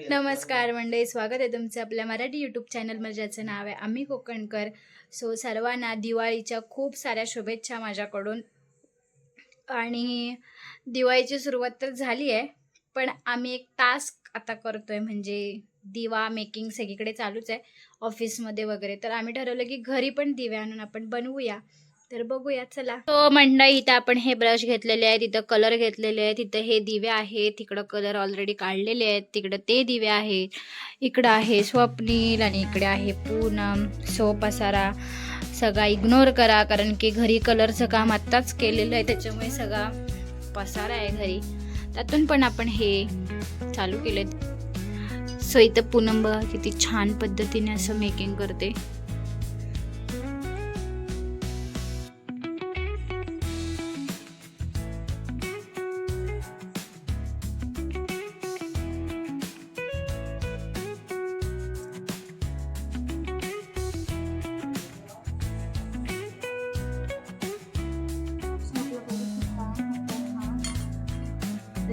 नमस्कार मंडळी स्वागत आहे तुमचं आपल्या मराठी यूट्यूब चॅनलमध्ये ज्याचं नाव आहे आम्ही कोकणकर. सो सर्वांना दिवाळीच्या खूप साऱ्या शुभेच्छा माझ्याकडून. आणि दिवाळीची सुरुवात तर झाली आहे पण आम्ही एक टास्क आता करतो आहे म्हणजे दिवा मेकिंग सगळीकडे चालूच आहे ऑफिसमध्ये वगैरे. तर आम्ही ठरवलं की घरी पण दिवे आणून आपण बनवूया. तर बघूया चला. तो मंडळी इथं आपण हे ब्रश घेतलेले आहे तिथं कलर घेतलेले आहे तिथं हे दिवे आहेत तिकडं कलर ऑलरेडी काढलेले आहेत तिकडं ते दिवे आहेत इकडं आहे स्वप्नील आणि इकडे आहे पूनम सो पसारा सगळा इग्नोर करा कारण की घरी कलरचं काम आत्ताच केलेलं आहे त्याच्यामुळे सगळा पसारा आहे घरी. त्यातून पण आपण हे चालू केले सो इथं पूनम किती छान पद्धतीने असं मेकिंग करते.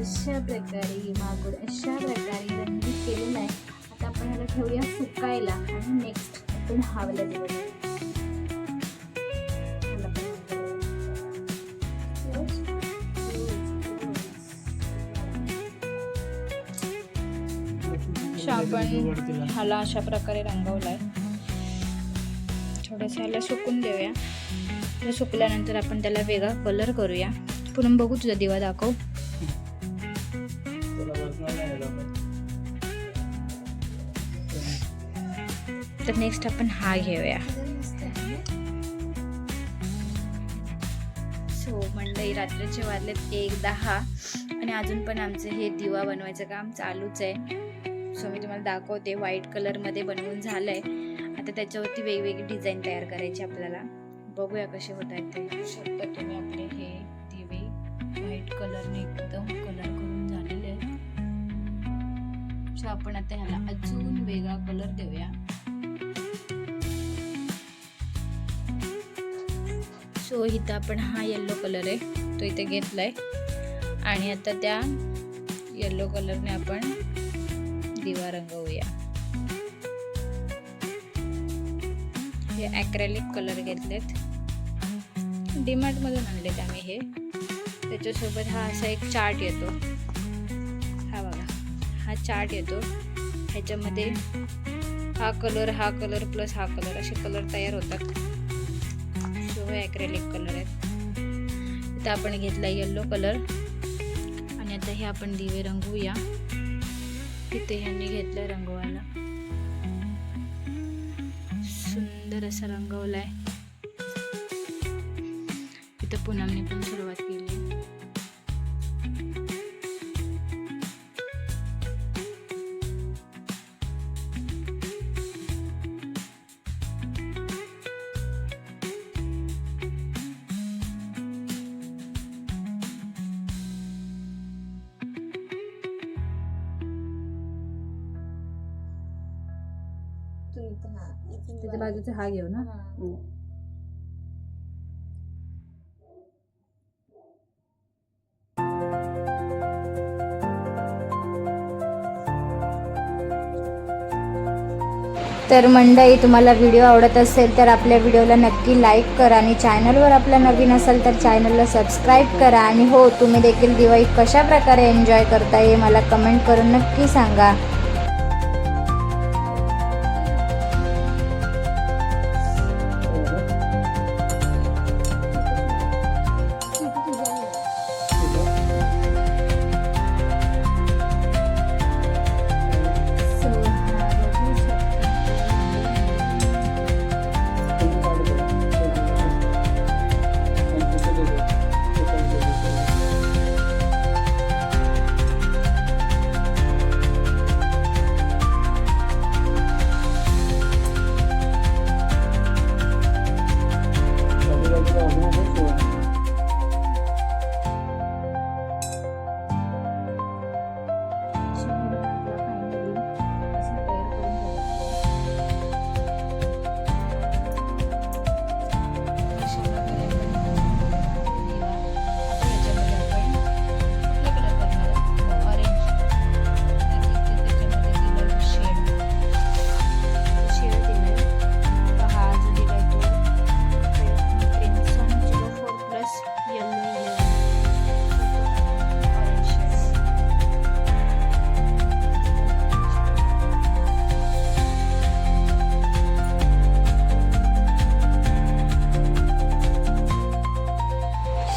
अशा प्रकारे मागून अशा प्रकारे रंगीत केलेला आहे आता आपण ह्याला ठेवूया सुकायला आणि नेक्स्ट आपण हावला देऊ आपण ह्याला अशा प्रकारे रंगवलाय. थोडंसं ह्याला सुकून देऊया. सुकल्यानंतर आपण त्याला वेगळा कलर करूया. पुन्हा बघू तुझा दिवा दाखव. तर नेक्स्ट आपण हा घेऊया. सो मंडई रात्रीचे वाजलेत एक दहा. आणि अजून पण आमचं हे दिवा बनवायचं काम चालूच आहे. सो मी तुम्हाला दाखवते व्हाईट कलरमध्ये बनवून झालंय. आता त्याच्यावरती वेगवेगळी डिझाईन तयार करायची आपल्याला. बघूया कसे होत आहेत ते. शकता तुम्ही आपले हे दिवे व्हाईट कलरने एकदम कलर करून सो आपण आता ह्याला अजून वेगळा कलर देऊया. सो इथं आपण हा येल्लो कलर आहे. तो इथे घेतलाय. आणि आता त्या येल्लो कलरने आपण दिवा रंगवूया. हे ॲक्रेलिक कलर घेतलेत. डिमार्ट मधून आणलेत आम्ही हे. त्याच्यासोबत हा असा एक चार्ट येतो. हा चार्ट येतो. ह्याच्यामध्ये हा कलर हा कलर प्लस हा कलर असे कलर तयार होतात. सो हे ॲक्रेलिक कलर आहेत. इथं आपण घेतला येल्लो कलर आणि आता हे आपण दिवे रंगवूया. तिथे ह्यांनी घेतलं रंगवायला. सुंदर असा रंगवलाय. इथं पूनमने पण सुरुवात केली. त्याच्या बाजूचा हा घेऊ ना. तर मंडळी तुम्हाला व्हिडिओ आवडत असेल तर आपल्या व्हिडिओला नक्की लाईक करा आणि चॅनलवर आपला नवीन असेल तर चॅनलला सबस्क्राईब करा. आणि हो तुम्ही देखील दिवाळी कशा प्रकारे एन्जॉय करता हे मला कमेंट करून नक्की सांगा.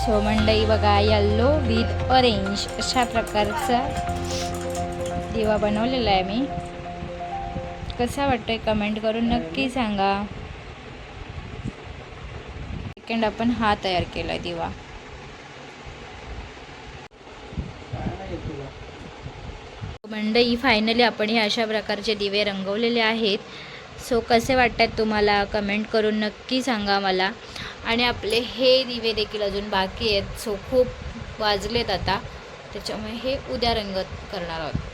मंडई बघा यल्लो विथ ऑरेंज अशा प्रकारचा दिवा बनवलेला आहे मी. कसा वाटतोय कमेंट करून नक्की सांगा. सेकंड आपण हा तयार केला दिवा. मंडई फायनली आपण हे अशा प्रकारचे दिवे रंगवलेले आहेत. सो कसे वाटतात तुम्हाला? कमेंट करून नक्की सांगा मला. आणि आपले हे दिवे देखील अजून बाकी आहेत. सो खूप वाजलेत आता. त्याच्यामुळे हे उद्या रंगत करणार आहोत.